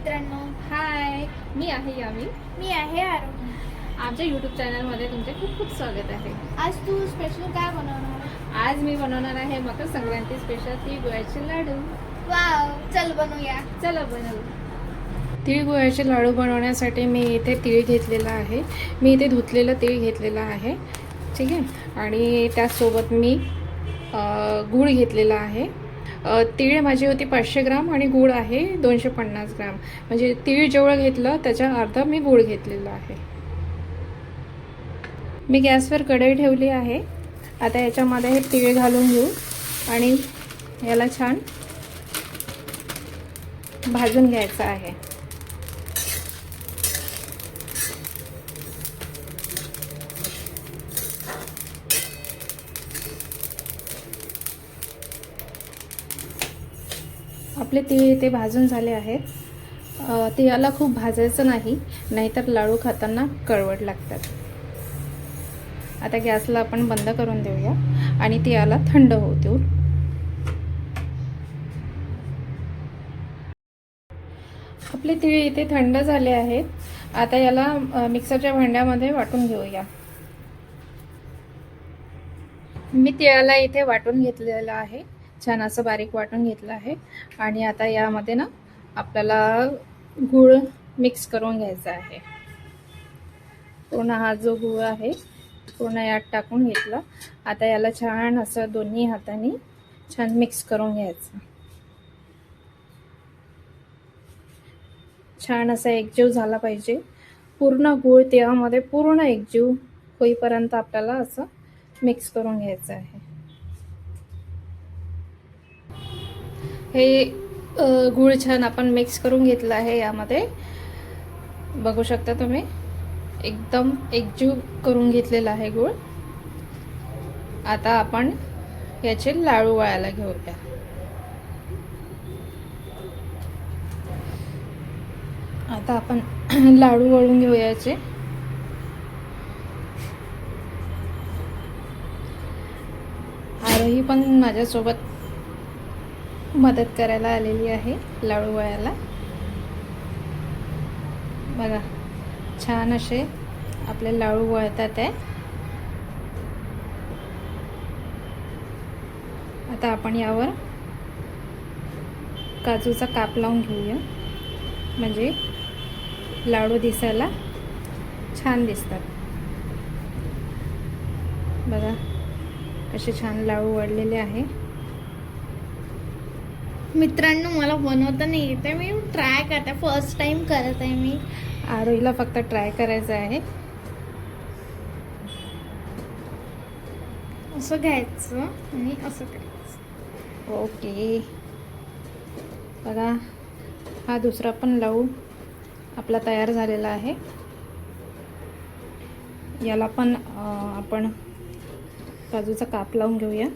मित्रांनो हाय मी आहे यामी मी आहे आरोही आमच्या यूट्यूब चॅनलमध्ये तुमचे खूप खूप स्वागत आहे. आज तू स्पेशल काय बनवणार? आज मी बनवणार आहे मकर संक्रांती स्पेशल ती गुळाचे लाडू. वाव चल बनवूया. चला बनवू. तीळ गुळाचे लाडू बनवण्यासाठी मी इथे तीळ घेतलेला आहे. मी इथे धुतलेलं तीळ घेतलेलं आहे. ठीक आहे? आणि त्याचसोबत मी गूळ घेतलेला आहे. तीळ माझी होती पाचशे ग्राम आणि गूळ आहे दोनशे पन्नास ग्राम. म्हणजे तीळ जेवढं घेतलं त्याच्या अर्धा मी गूळ घेतलेला आहे. मी गॅसवर कढई ठेवली आहे. आता याच्यामध्ये हे तीळ घालून घेऊ. आणि याला छान भाजून घ्यायचं आहे. आपले तीळ इथे भाजून झाले आहेत तिळाला खूप भाजायचं नाही नाहीतर लाडू खाताना कळवट लागतात. आता गॅसला आपण बंद करून देऊया आणि तिळाला थंड होऊ देऊ. आपले तिळ इथे थंड झाले आहेत. आता याला मिक्सरच्या भांड्यामध्ये वाटून घेऊया. मी तिळाला इथे वाटून घेतलेलं आहे. छान असं बारीक वाटून घेतलं आहे. आणि आता यामध्ये ना आपल्याला गूळ मिक्स करून घ्यायचा आहे. पूर्ण हा जो गूळ आहे पूर्ण यात टाकून घेतला. आता याला छान असं दोन्ही हाताने छान मिक्स करून घ्यायचं. छान असा एकजीव झाला पाहिजे. पूर्ण गूळ तिळामध्ये पूर्ण एकजीव होईपर्यंत आपल्याला असं मिक्स करून घ्यायचं आहे. हे गूळ छान आपण मिक्स करून घेतलं आहे यामध्ये. बघू शकता तुम्ही एकदम एकजीव करून घेतलेला आहे गूळ. आता आपण याचे लाडू वळायला घेऊया. आता आपण लाडू वळून घेऊया याचे. आरोही पण माझ्यासोबत मदत करायला आलेली आहे लाडू वळायला बघा छान असे आपले लाडू वळतात आहे. आता आपण यावर काजूचा काप लावून घेऊया. म्हणजे लाडू दिसायला छान दिसतात. बघा कसे छान लाडू वळलेले आहे. मित्रांनो मला बनवता नाही येते मी ट्राय करते. फर्स्ट टाइम करत आहे मी. आरोहीला फक्त ट्राय करायचं आहे. असं घ्यायचं आणि असं करायचं. ओके. बघा हा दुसरा पण लावू. आपला तयार झालेला आहे. याला पण आपण काजूचा काप लावून घेऊया.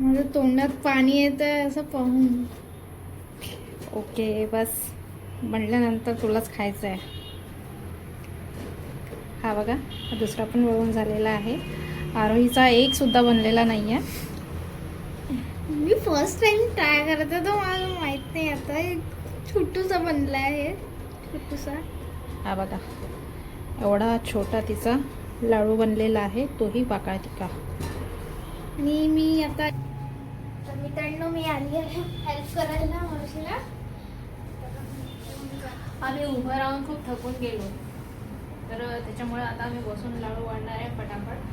माझ्या तोंडात पाणी येतं असं पाहून. ओके बस. म्हणल्यानंतर तुलाच खायचं आहे हा बघा दुसरा पण वळून झालेला आहे. आरोहीचा एक सुद्धा बनलेला नाही आहे मी फर्स्ट टाइम ट्राय करत आहे तर मला माहीत नाही आता. एक छोटूसा बनला आहे छोटूसा हा बघा एवढा छोटा तिचा लाडू बनलेला आहे तोही वाकाळ तिका आणि मी आता तर मित्रांनो मी आली आहे हेल्प करायला मावशीला. आम्ही उभं राहून खूप थकून गेलो. तर त्याच्यामुळे आता आम्ही बसून लाडू वाढणार आहे पटापट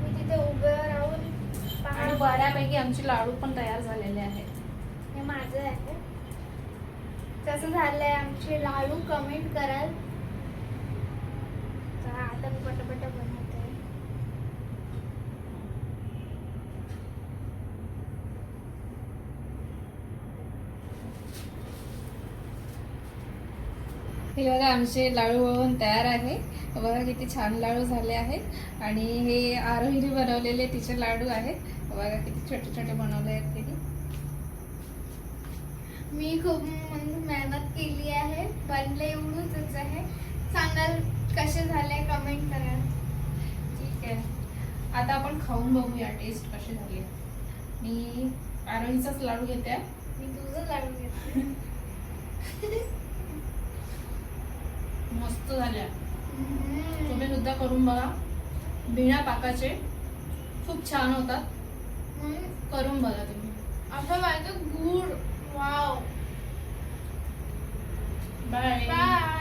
मी तिथे उभं राहून आणि बऱ्यापैकी आमचे लाडू पण तयार झालेले आहेत. हे माझं आहे. कसं झालंय आमचे लाडू कमेंट कराल. तर आता मी पटापट हे बघा आमचे लाडू वळून तयार आहे. बघा किती छान लाडू झाले आहेत. आणि हे आरोहीने बनवलेले तिचे लाडू आहेत. बघा किती छोटे छोटे बनवले आहेत तिने. मी खूप म्हणजे मेहनत केली आहे. बनले एवढंच आहे. सांगाल कसे झाले कमेंट करा. ठीक आहे. आता आपण खाऊन बघूया टेस्ट कशी झाली. मी आरोहीचाच लाडू घेते. मी तुझं लाडू घेते. मस्त झाल्या. तुम्ही सुद्धा करून बघा. बिना पाकाचे खूप छान होतात. करून बघा तुम्ही. असं पाहिजे गुड वाव. Bye bye